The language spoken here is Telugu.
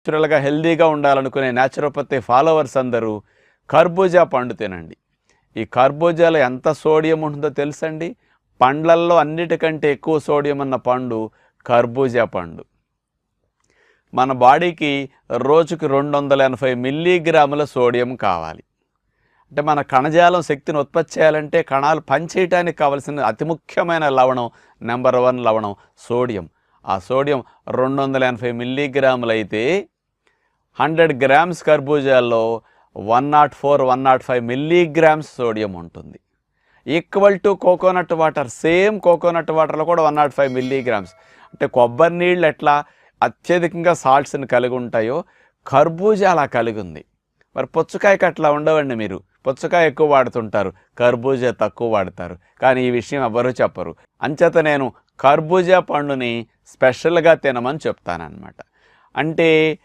న్యాచురల్గా హెల్దీగా ఉండాలనుకునే న్యాచురోపతి ఫాలోవర్స్ అందరూ కర్బూజా పండు తినండి. ఈ కర్బూజాలో ఎంత సోడియం ఉంటుందో తెలుసండి? పండ్లల్లో అన్నిటికంటే ఎక్కువ సోడియం అన్న పండు కర్బూజా పండు. మన బాడీకి రోజుకి రెండు వందల ఎనభై మిల్లీగ్రాముల సోడియం కావాలి. అంటే మన కణజాలం శక్తిని ఉత్పత్తి చేయాలంటే కణాలు పనిచేయటానికి కావలసిన అతి ముఖ్యమైన లవణం నెంబర్ వన్ లవణం సోడియం ఆ సోడియం రెండు వందల ఎనభై మిల్లీగ్రాములు అయితే hundred grams కర్బూజాల్లో one not four one not five milligrams sodium ఉంటుంది. Equal to coconut water same coconut వాటర్లో కూడా వన్ నాట్ ఫైవ్ మిల్లీగ్రామ్స్. అంటే కొబ్బరి నీళ్ళు ఎట్లా అత్యధికంగా సాల్ట్స్ని కలిగి ఉంటాయో కర్బూజా అలా కలిగి ఉంది. మరి పుచ్చకాయకి అట్లా ఉండవండి మీరు. పుచ్చకాయ ఎక్కువ వాడుతుంటారు కర్బూజా తక్కువ వాడతారు. కానీ ఈ విషయం ఎవరూ చెప్పరు. అంచేత నేను కర్బూజా పండుని స్పెషల్గా తినమని చెప్తానన్నమాట. అంటే